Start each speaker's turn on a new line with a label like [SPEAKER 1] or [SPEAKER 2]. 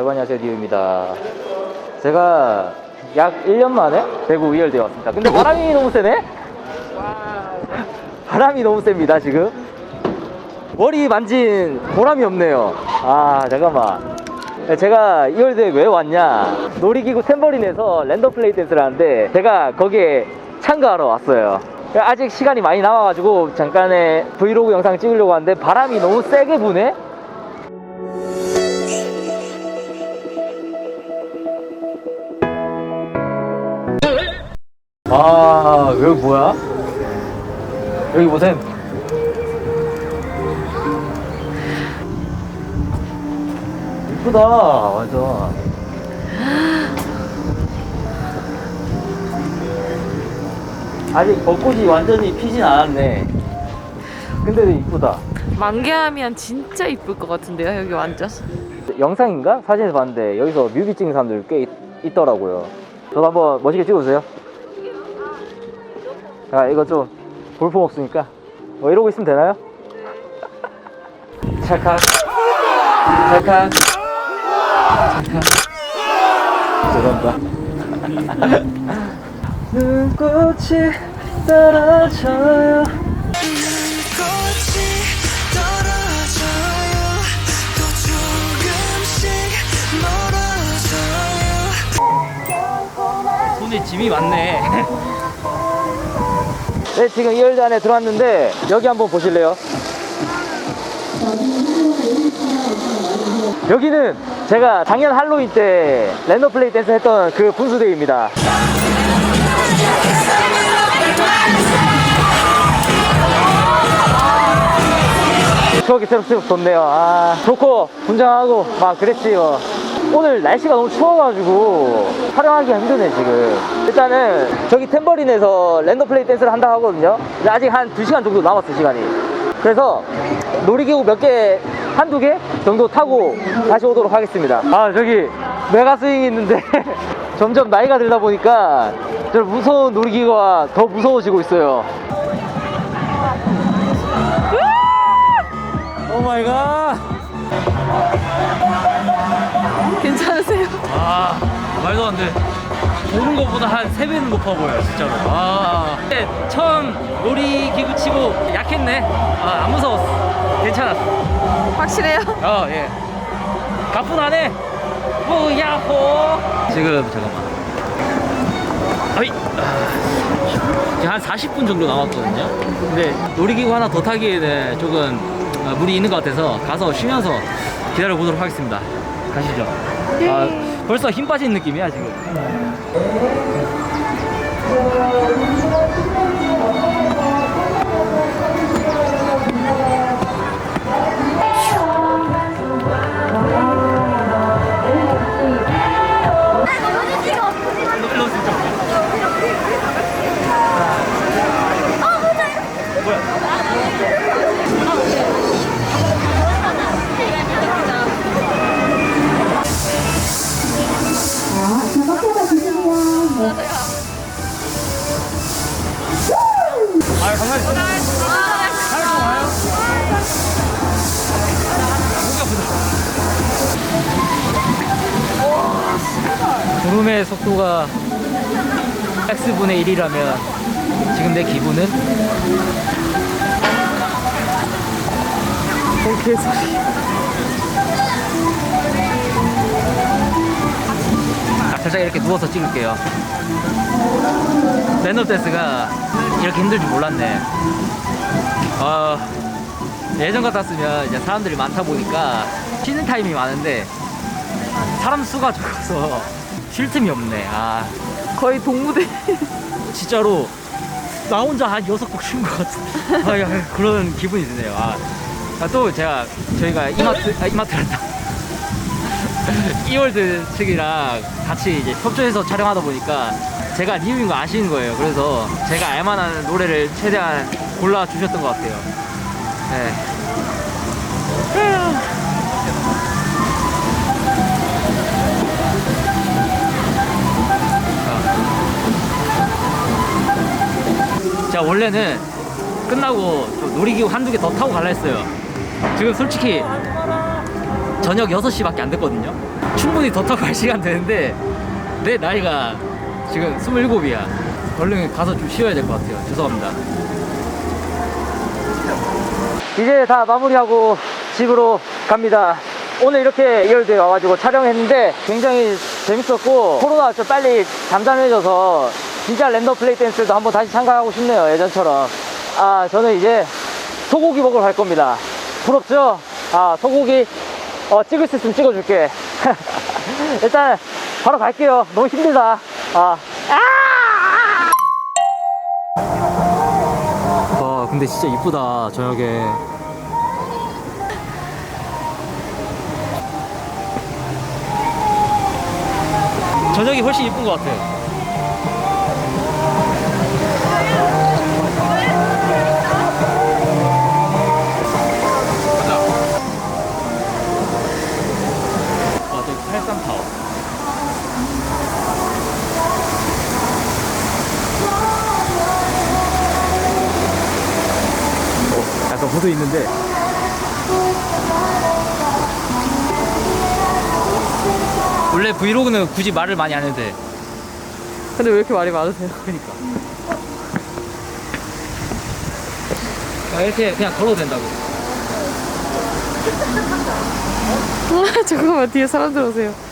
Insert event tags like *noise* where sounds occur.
[SPEAKER 1] 여러분 안녕하세요 니우입니다. 제가 약 1년 만에 대구 의열대에 왔습니다. 근데 바람이 너무 세네? *laughs* 바람이 너무 셉니다 지금. 머리 만진 보람이 없네요. 아 잠깐만. 제가 이월대에 왜 왔냐? 놀이기구 탬버린에서 랜덤 플레이 댄스를 하는데 제가 거기에 참가하러 왔어요. 아직 시간이 많이 남아가지고 잠깐의 브이로그 영상 찍으려고 하는데 바람이 너무 세게 부네 아, 여기 뭐야? 여기 보셈. 이쁘다, 완전. 아직 벚꽃이 완전히 피진 않았네. 근데도 이쁘다.
[SPEAKER 2] 만개하면 진짜 이쁠 것 같은데요 여기 완전
[SPEAKER 1] 영상인가? 사진에서 봤는데 여기서 뮤비 찍는 사람들 꽤 있, 더라고요 저도 한번 멋있게 찍어주세요. 아, 이거 좀 볼품 없으니까 뭐 이러고 있으면 되나요? 찰칵 찰칵 찰칵 죄송합니다. *laughs* 눈꽃이 떨어져요
[SPEAKER 3] 꽃이 떨어져요 또 조금씩 멀어져요
[SPEAKER 1] 손에 짐이 많네. *laughs* 네, 지금 이 열대 안에 들어왔는데 여기 한번 보실래요? 여기는 제가 작년 할로윈 때 랜덤 플레이 댄스 했던 그 분수대입니다. 추억이 새록새록 돋네요. 아, 좋고, 분장하고, 막 그랬지요. 오늘 날씨가 너무 추워가지고 촬영하기가 힘드네, 지금. 일단은 저기 탬버린에서 랜덤 플레이 댄스를 한다 하거든요. 근데 아직 한 2시간 정도 남았어, 시간이. 그래서 놀이기구 몇 개, 한두 개 정도 타고 다시 오도록 하겠습니다. 아, 저기 메가 스윙이 있는데 *laughs* 점점 나이가 들다 보니까 저 무서운 놀이기구가 더 무서워지고 있어요. 오 마이 갓.
[SPEAKER 2] 괜찮으세요?
[SPEAKER 4] 아 말도 안 돼. 보는 것보다 한 3배는 높아 보여요, 진짜로. 아. 근데 처음 놀이 기구 치고 약했네. 아, 안 무서웠어. 괜찮았어.
[SPEAKER 2] 확실해요?
[SPEAKER 4] 어, 예. 가뿐하네. 뿌야호. 지금, 잠깐만. 아이. 아, 지금 한 40분 정도 남았거든요. 근데 놀이기구 하나 더 타기에는 조금 어, 무리 있는 것 같아서 가서 쉬면서 기다려 보도록 하겠습니다. 가시죠. 아, 벌써 힘 빠진 느낌이야, 지금. 구름의 속도가 X분의 1이라면 지금 내 기분은? 오 개소리 살짝 이렇게 누워서 찍을게요 랜덤 댄스가 이렇게 힘들 줄 몰랐네 어, 예전 같았으면 이제 사람들이 많다 보니까 쉬는 타임이 많은데 사람 수가 적어서 쉴 틈이 없네. 아,
[SPEAKER 2] 거의 동무대
[SPEAKER 4] 진짜로 나 혼자 한 여섯 곡쉰것 같은 아, 야, 그런 기분이 드네요. 아, 아, 또 제가 저희가 이마트 아, 이마트란다. 이월드 측이랑 같이 이제 협조해서 촬영하다 보니까 제가 리뷰인 거 아시는 거예요. 그래서 제가 알만한 노래를 최대한 골라 주셨던 것 같아요. 네. 제가 원래는 끝나고 좀 놀이기구 한두 개 더 타고 갈라 했어요. 지금 솔직히 저녁 6시밖에 안 됐거든요. 충분히 더 타고 갈 시간 되는데 내 나이가 지금 27이야. 얼른 가서 좀 쉬어야 될 것 같아요. 죄송합니다.
[SPEAKER 1] 이제 다 마무리하고 집으로 갑니다. 오늘 이렇게 이열대 와가지고 촬영했는데 굉장히 재밌었고 코로나가 좀 빨리 잠잠해져서 진짜 랜덤 플레이 댄스도 한번 다시 참가하고 싶네요 예전처럼 아 저는 이제 소고기 먹으러 갈 겁니다 부럽죠? 아 소고기 어, 찍을 수 있으면 찍어줄게. *laughs* 일단 바로 갈게요. 너무 힘들다. 아.
[SPEAKER 4] 와 근데 진짜 이쁘다 저녁에. 저녁이 훨씬 이쁜 것 같아요 무도 있는데 원래 브이로그는 굳이 말을 많이 안 해도 돼
[SPEAKER 2] 근데 왜 이렇게 말이 많으세요?
[SPEAKER 4] 그니까 아, 이렇게 그냥 걸어도 된다고
[SPEAKER 2] 잠깐만 뒤에 사람들 오세요.